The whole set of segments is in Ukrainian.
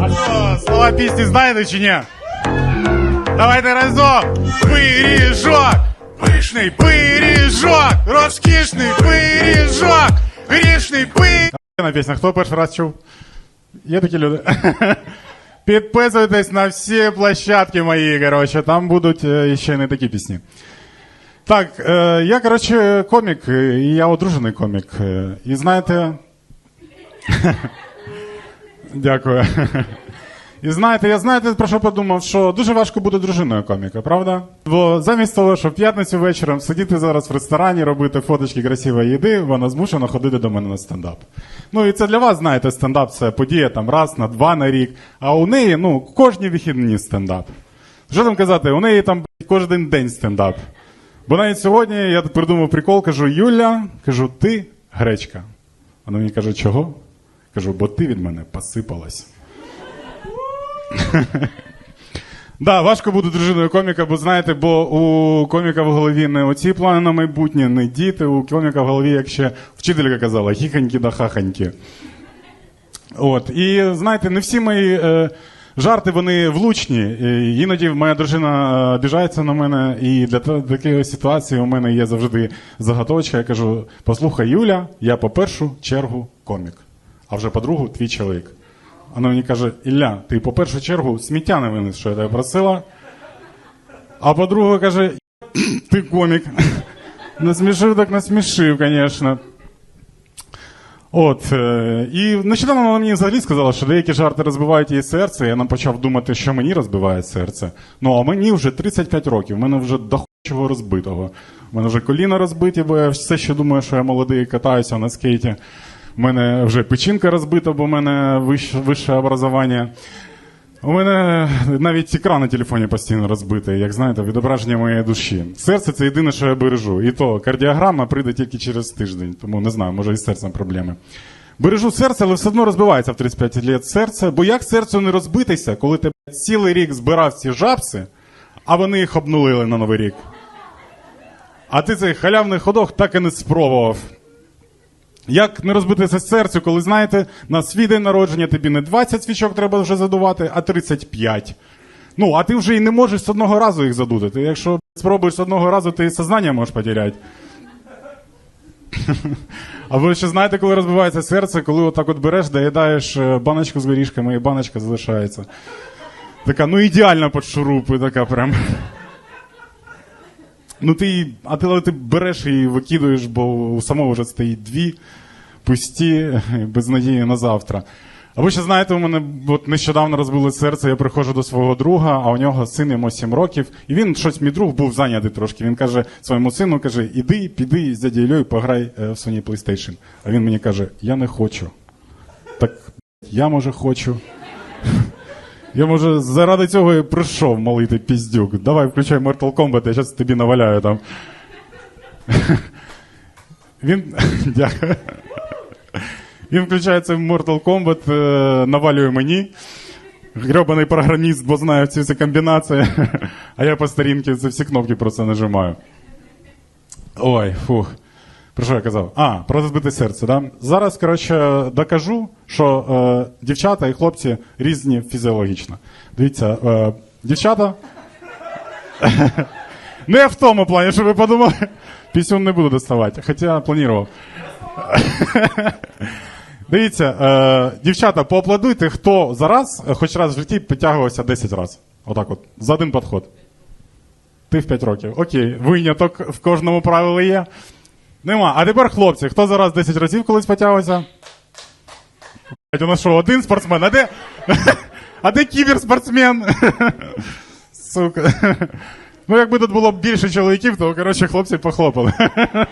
А що, слова пісні знаєте чи ні? Давайте разом! Пиріжок! Пишний пиріжок! Розкішний пиріжок! Грішний пиріжок! На пісня, хто перший раз чув? Є такі люди. Підписуйтесь на всі площадки мої, коротше, там будуть е, ще не такі пісні. Так, е, я, коротше, комік, е, і я одружений комік. е, І знаєте. Дякую. І знаєте, я знаєте, про що подумав, що дуже важко бути дружиною коміка, правда? Бо замість того, щоб в п'ятницю вечором сидіти зараз в ресторані, робити фоточки красивої їди, вона змушена ходити до мене на стендап. Ну і це для вас, знаєте, стендап це подія там раз на два на рік. А у неї, ну, кожні вихідні стендап. Що там казати, у неї там кожен день стендап. Бо навіть сьогодні я придумав прикол, кажу, Юля, кажу, ти гречка. Вона мені каже, чого? Кажу, бо ти від мене посипалась. Да, важко бути дружиною коміка, бо знаєте, бо у коміка в голові не оці плани на майбутнє, не діти, у коміка в голові, як ще вчителька казала, хіханьки да хаханьки. От. І знаєте, не всі мої е, жарти вони влучні. І іноді моя дружина е, обіжається на мене, і для такої ситуації у мене є завжди заготовочка. Я кажу: послухай, Юля, я по першу чергу комік, а вже по другу твій чоловік. Вона мені каже: Ілля, ти по першу чергу сміття не винес, що я тебе просила. А по-друге, каже, ти комік. Насмішив, так насмішив, звісно. От, е, і нещодавно вона мені взагалі сказала, що деякі жарти розбивають її серце. Я нам почав думати, що мені розбиває серце. Ну, а мені вже 35 років, в мене вже дохочого розбитого. У мене вже коліна розбиті, бо я все ще думаю, що я молодий і катаюся на скейті. У мене вже печінка розбита, бо в мене вище, образування. У мене навіть екран на телефоні постійно розбитий, як знаєте, відображення моєї душі. Серце це єдине, що я бережу. І то кардіограма прийде тільки через тиждень, тому не знаю, може і з серцем проблеми. Бережу серце, але все одно розбивається в 35 років серце. Бо як серцю не розбитися, коли ти цілий рік збирав ці жабси, а вони їх обнулили на новий рік. А ти цей халявний ходок так і не спробував. Як не розбитися серцю, коли знаєте, на свій день народження тобі не 20 свічок треба вже задувати, а 35. Ну, а ти вже і не можеш з одного разу їх задути. Ти якщо спробуєш з одного разу, ти сознання можеш потеряти. А ви ще знаєте, коли розбивається серце, коли отак от береш, доїдаєш е, баночку з горішками, і баночка залишається. Така, ну ідеальна під шурупи, така прям. Ну ти, а ти, але ти береш і викидуєш, бо у самого вже стоїть дві пусті, без надії на завтра. А ви ще знаєте, у мене от нещодавно розбили серце, я приходжу до свого друга, а у нього син йому 7 років, і він щось, мій друг був зайнятий трошки. Він каже своєму сину, каже, іди, піди з дядю Іллею пограй е, в Sony PlayStation. А він мені каже, я не хочу. Так я може хочу. Я може заради цього і прийшов, малий піздюк. Давай включай Mortal Kombat, я зараз тобі наваляю там. Він. Він включається в Mortal Kombat, е, навалює мені. Гребаний програміст, бо знає всі ці комбінації. А я по старінки це всі кнопки просто нажимаю. Ой, фух. Про що я казав? А, про розбите серце, да? Зараз, коротше, докажу, що е, дівчата і хлопці різні фізіологічно. Дивіться, е, дівчата. Не в тому плані, що ви подумали. Пісюн не буду доставати, хоча планував. Дивіться, е, дівчата, поаплодуйте, хто зараз, е, хоч раз в житті підтягувався 10 разів. Отак от, за один підход. Ти в 5 років. Окей, виняток в кожному правилі є. Нема. А тепер хлопці, хто зараз 10 разів колись потягувався? У нас що, один спортсмен? А де, а де кіберспортсмен? Сука. Ну, якби тут було більше чоловіків, то, коротше, хлопці похлопали.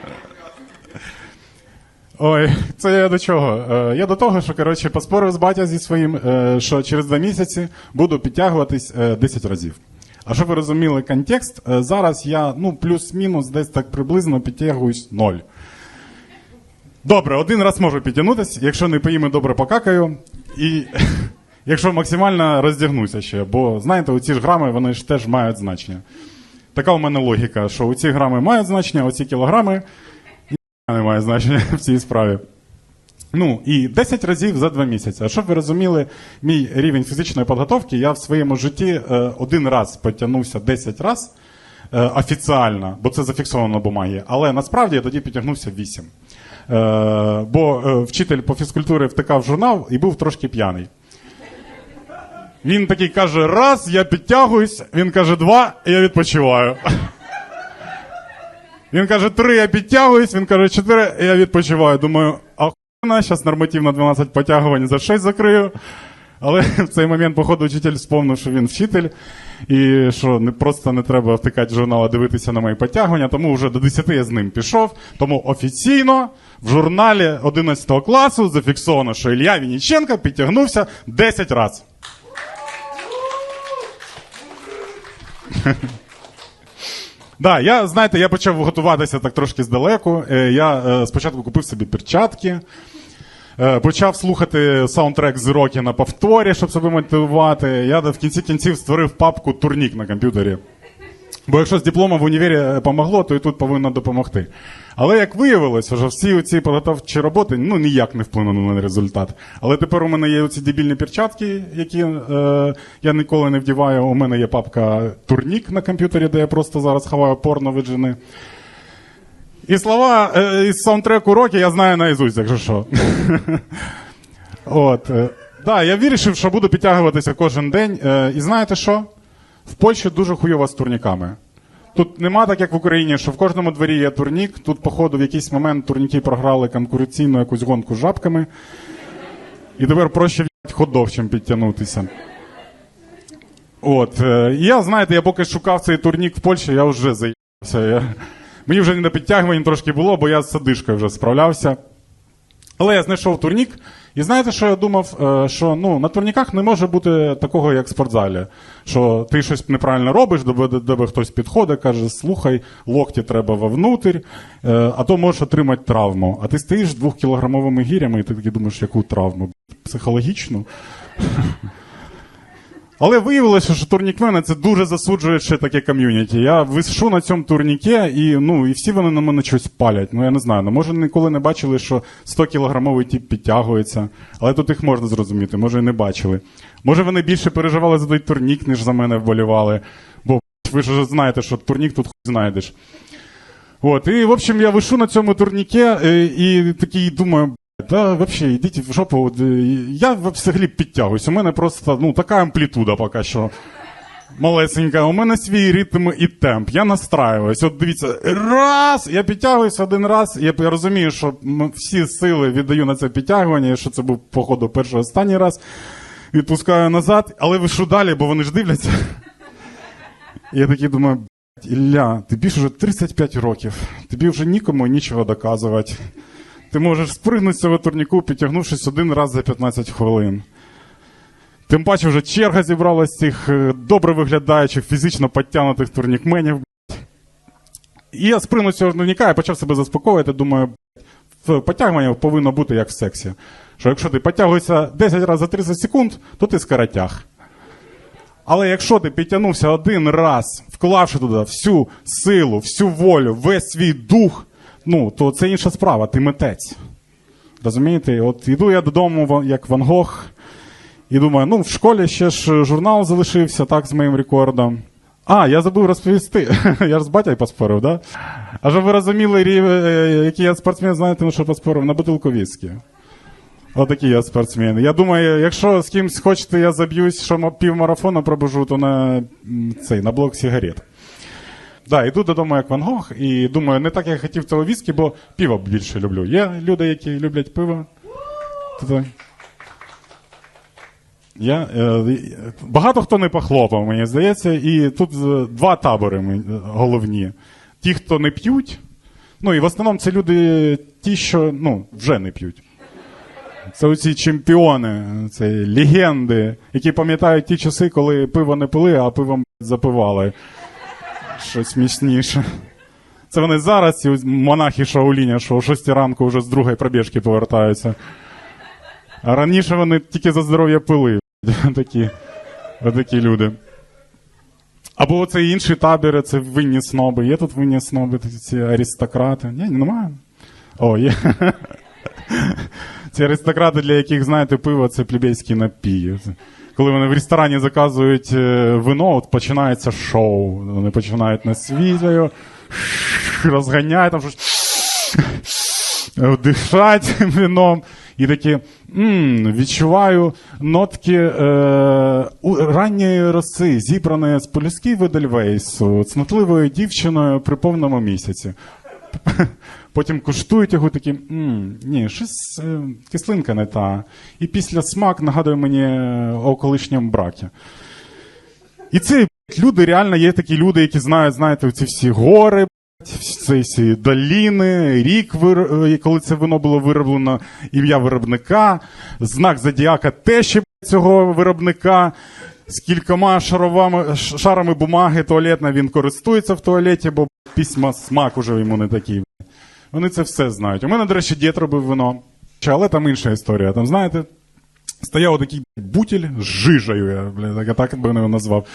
Ой, це я до чого? Е, я до того, що коротше, поспорив з батя зі своїм, е, що через два місяці буду підтягуватись е, 10 разів. А щоб ви розуміли контекст, е, зараз я ну, плюс-мінус десь так приблизно підтягуюсь ноль. Добре, один раз можу підтягнутися, якщо не поїм добре покакаю, і якщо максимально роздягнуся ще. Бо знаєте, оці ж грами вони ж теж мають значення. Така у мене логіка, що оці грами мають значення, оці кілограми і не має значення в цій справі. Ну, і 10 разів за 2 місяці. А щоб ви розуміли, мій рівень фізичної підготовки, я в своєму житті е, один раз потягнувся 10 разів е, офіціально, бо це зафіксовано на бумагі. Але насправді я тоді підтягнувся 8. Е, бо вчитель по фізкультурі втикав журнал і був трошки п'яний. Він такий каже: раз, я підтягуюсь, він каже, два, я відпочиваю. Він каже, три, я підтягуюсь, він каже, чотири, я відпочиваю. Думаю, ахуєнно, зараз нормативно 12 потягувань за 6 закрию. Але в цей момент, походу, вчитель вспомнив, що він вчитель, і що не просто не треба втикати журнал, а дивитися на мої потягування. Тому вже до 10 я з ним пішов. Тому офіційно в журналі 11 класу зафіксовано, що Ілля Вінниченко підтягнувся 10 разів. Да, я, знаєте, я почав готуватися так трошки здалеку. Е, Я е, спочатку купив собі перчатки, е, почав слухати саундтрек з роки на повторі, щоб себе мотивувати. Я в кінці кінців створив папку турнік на комп'ютері. Бо якщо з дипломом в універі е, помогло, то і тут повинно допомогти. Але як виявилося, що всі ці підготовчі роботи ну, ніяк не вплинули на результат. Але тепер у мене є ці дебільні перчатки, які е, я ніколи не вдіваю. У мене є папка турнік на комп'ютері, де я просто зараз ховаю порно від жени. І слова е, із саундтреку роки я знаю наизусть, якщо що. От. е, Да, я вирішив, що буду підтягуватися кожен день. Е, І знаєте що? В Польщі дуже хуйово з турніками. Тут нема так, як в Україні, що в кожному дворі є турнік. Тут, походу, в якийсь момент турніки програли конкуренційну якусь гонку з жабками. І тепер проще в ходов, чим підтягнутися. От. е, Я, знаєте, я поки шукав цей турнік в Польщі, я вже заїбався. Я... Мені вже не до підтягувань трошки було, бо я з садишкою вже справлявся. Але я знайшов турнік, і знаєте, що я думав? Е, Що ну, на турніках не може бути такого, як в спортзалі. Що ти щось неправильно робиш, до тебе- хтось підходить, каже, слухай, локті треба вовнутрь, е, а то можеш отримати травму. А ти стоїш з двохкілограмовими гірями, і ти таки думаєш, яку травму? Психологічну? Але виявилося, що турнікмени це дуже засуджуюче таке ком'юніті. Я вишу на цьому турніке, і ну і всі вони на мене щось палять. Ну я не знаю. Ну може ніколи не бачили, що 100 кілограмовий тип підтягується. Але тут їх можна зрозуміти, може і не бачили. Може вони більше переживали за той турнік, ніж за мене вболівали. Бо ви ж знаєте, що турнік тут хуй знайдеш. От, і в общем, я вишу на цьому турніке е, і такий думаю. Та взагалі, йдіть в жопу. Е, Я взагалі підтягуюсь. У мене просто ну, така амплітуда поки що. Малесенька, у мене свій ритм і темп. Я настраююсь. От дивіться, раз, я підтягуюсь один раз. Я, розумію, що всі сили віддаю на це підтягування, що це був, походу, перший останній раз. Відпускаю назад, але вишу далі, бо вони ж дивляться. Я такий думаю, «Блядь, Ілля, тобі ж вже 35 років, тобі вже нікому нічого доказувати. Ти можеш спригнути з цього турніку, підтягнувшись один раз за 15 хвилин. Тим паче вже черга зібралась цих е, добре виглядаючих, фізично підтягнутих турнікменів. І я спригнув з цього турніка і почав себе заспокоювати. Думаю, потягування повинно бути як в сексі. Що якщо ти потягуєшся 10 разів за 30 секунд, то ти скоротяг. Але якщо ти підтягнувся один раз, вклавши туди всю силу, всю волю, весь свій дух, ну, то це інша справа, ти митець. Розумієте? От іду я додому, як Ван Гог, і думаю, ну, в школі ще ж журнал залишився, так, з моїм рекордом. А, я забув розповісти. я ж з батьком поспорив, да? А щоб ви розуміли, е, який я спортсмен, знаєте, на що поспорив? На бутилку віскі. Отакий я спортсмен. Я думаю, якщо з кимсь хочете, я заб'юсь, що ма- півмарафону пробежу, то на цей, на блок сигарет. Да, йду додому як Ван Гог, і думаю, не так як хотів цього віскі, бо пиво більше люблю. Є люди, які люблять пиво. Я, е, багато хто не похлопав, мені здається, і тут е, два табори е, головні. Ті, хто не п'ють, ну і в основному це люди, ті, що ну, вже не п'ють. Це оці чемпіони, це легенди, які пам'ятають ті часи, коли пиво не пили, а пивом запивали. Щось міцніше. Це вони зараз, ці монахи Шаоліня, що о 6 ранку вже з другої пробіжки повертаються. А раніше вони тільки за здоров'я пили. Такі, такі люди. Або оцей інший табір, це винні сноби. Є тут винні сноби, ці аристократи. Ні, немає. О, є. Ці аристократи, для яких, знаєте, пиво це плебейські напії. Коли вони в ресторані заказують е, вино, от починається шоу. Вони починають насвітлюю, розганяють там щось дишать вином і такі м відчуваю нотки е, ранньої роси, зібраної з полюски Ведельвейсу, цнотливою дівчиною при повному місяці. Потім куштують його такі, м ні, щось е, кислинка не та. І після смак нагадує мені е, о колишньому бракі. І це люди, реально є такі люди, які знають, знаєте, ці всі гори, ці всі доліни, рік, е, коли це вино було вироблено, ім'я виробника, знак зодіака тещі цього виробника. З кількома шаровами, шарами бумаги туалетна він користується в туалеті, бо письма смак уже йому не такий. Вони це все знають. У мене, до речі, дід робив вино. Але там інша історія. Там, знаєте, стояв такий бутіль з жижею, я бля, так, так би його назвав.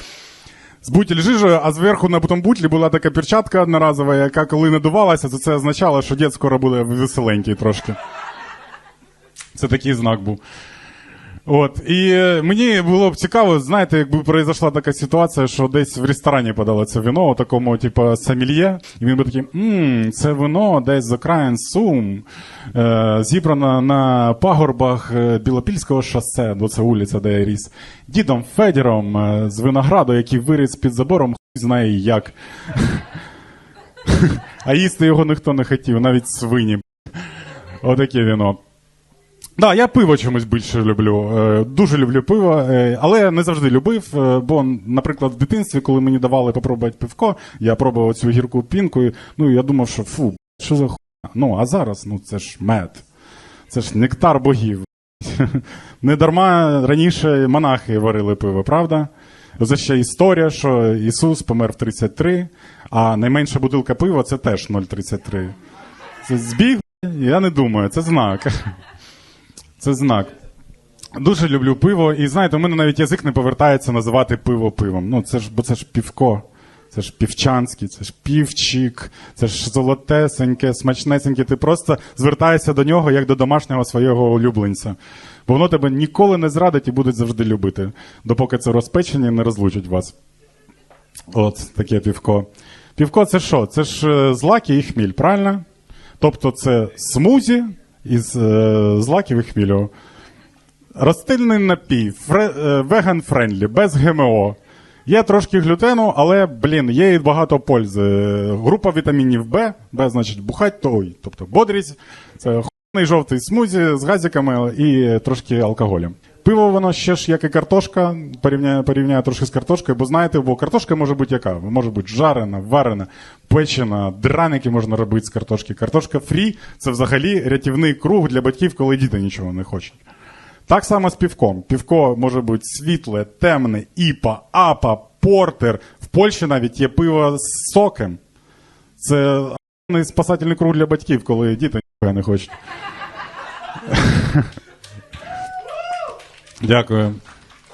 З бутіль жижею, а зверху на потім бутлі була така перчатка одноразова, яка коли надувалася, то це означало, що дід скоро буде веселенький трошки. Це такий знак був. От, і е, мені було б цікаво, знаєте, якби произошла така ситуація, що десь в ресторані подали це вино, у такому, типу, сомельє, і він би такий, мм, це вино десь з окраїн Сум, е, зібрано на пагорбах е, Білопільського шосе, бо це вулиця, де я ріс, дідом Федіром е, з винограду, який виріс під забором, хуй знає як. А їсти його ніхто не хотів, навіть свині. Отаке віно. Да, я пиво чомусь більше люблю. Е, Дуже люблю пиво, е, але не завжди любив. е, Бо, наприклад, в дитинстві, коли мені давали попробувати пивко, я пробував цю гірку пінку, і, ну я думав, що фу, що за хуйня. Ну, а зараз, ну це ж мед. Це ж нектар богів. Не дарма раніше монахи варили пиво, правда? Це ще історія, що Ісус помер в 33, а найменша бутилка пива це теж 0,33. Це збіг? Я не думаю, це знак. Це знак. Дуже люблю пиво, і знаєте, у мене навіть язик не повертається називати пиво пивом. Ну, це ж, бо це ж півко, це ж півчанський, це ж півчик, це ж золотесеньке, смачнесеньке. Ти просто звертаєшся до нього як до домашнього свого улюбленця. Бо воно тебе ніколи не зрадить і буде завжди любити, допоки це розпечення не розлучить вас. От таке півко. Півко це що? Це ж е, злаки і хміль, правильно? Тобто це смузі із е, злаків і хмілю. Ростильний напій, фре, е, веган-френдлі, без ГМО. Є трошки глютену, але, блін, є і багато пользи. Група вітамінів Б, Б значить бухать, то ой, тобто бодрість, це хуйний жовтий смузі з газиками і трошки алкоголем. Пиво воно ще ж як і картошка, порівняє, порівняє трошки з картошкою, бо знаєте, бо картошка може бути яка? Може бути жарена, варена, печена, драники можна робити з картошки. Картошка фрі це взагалі рятівний круг для батьків, коли діти нічого не хочуть. Так само з півком. Півко може бути світле, темне, іпа, апа, портер. В Польщі навіть є пиво з соком. Це спасательний круг для батьків, коли діти ніхуя не хочуть. Дякую.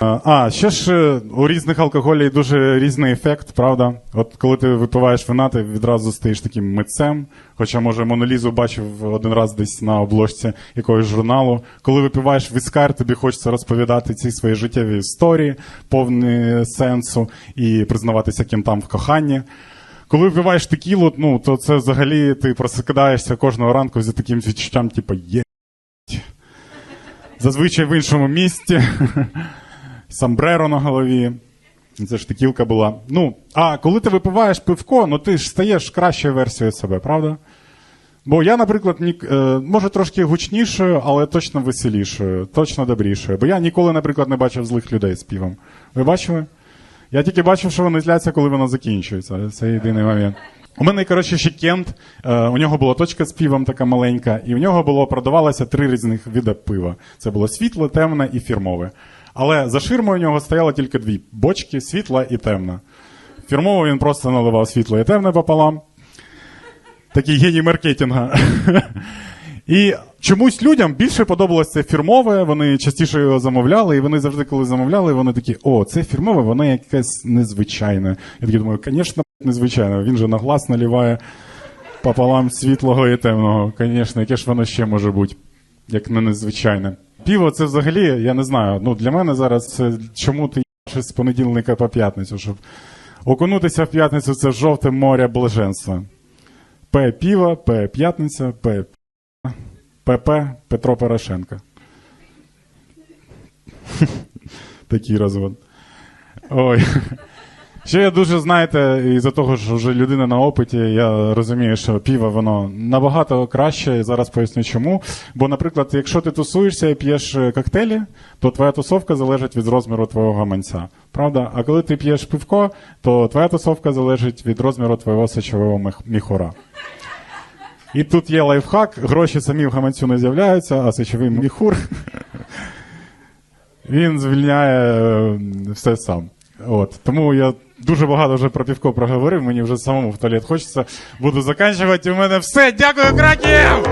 А, ще ж е, у різних алкоголів дуже різний ефект, правда? От коли ти випиваєш вина, ти відразу стаєш таким митцем. Хоча, може, Монолізу бачив один раз десь на обложці якогось журналу. Коли випиваєш віскар, тобі хочеться розповідати ці свої життєві історії, повні сенсу, і признаватися ким-там в коханні. Коли випиваєш текілу, ну, то це взагалі ти просикадаєшся кожного ранку з таким відчуттям, типу, є. Зазвичай в іншому місті. Самбреро на голові. Це ж текілка була. Ну, а коли ти випиваєш пивко, ну ти ж стаєш кращою версією себе, правда? Бо я, наприклад, е, може трошки гучнішою, але точно веселішою, точно добрішою. Бо я ніколи, наприклад, не бачив злих людей з півом. Ви бачили? Я тільки бачив, що вони зляться, коли воно закінчується. Це єдиний момент. У мене, коротше, ще Кент, е, у нього була точка з півом така маленька, і в нього було продавалося три різних види пива. Це було світле, темне і фірмове. Але за ширмою у нього стояло тільки дві бочки світла і темна. Фірмово він просто наливав світло і темне пополам. Такий геній маркетинга. І чомусь людям більше подобалось це фірмове, вони частіше його замовляли, і вони завжди, коли замовляли, вони такі, о, це фірмове, воно якесь незвичайне. Я такий думаю, звісно, незвичайне. Він же на глаз наливає пополам світлого і темного. Звісно, яке ж воно ще може бути. як не незвичайне. Піво це взагалі, я не знаю. Ну, для мене зараз це чому ти їбашиш з понеділника по п'ятницю, щоб окунутися в п'ятницю це жовте море блаженства. П піва, П п'ятниця, П ПП Петро Порошенко. Такий розвод. Ой. Ще я дуже, знаєте, із-за того, що вже людина на опиті, я розумію, що піво воно набагато краще, і зараз поясню чому. Бо, наприклад, якщо ти тусуєшся і п'єш е, коктейлі, то твоя тусовка залежить від розміру твого гаманця. Правда? А коли ти п'єш пивко, то твоя тусовка залежить від розміру твого сечового міх- міхура. І тут є лайфхак, гроші самі в гаманцю не з'являються, а сечовий міхур він звільняє е, все сам. От. Тому я дуже багато вже про півко проговорив, мені вже самому в туалет хочеться. Буду заканчувати. У мене все. Дякую, Краків!